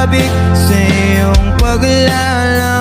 Sa iyong paglalambing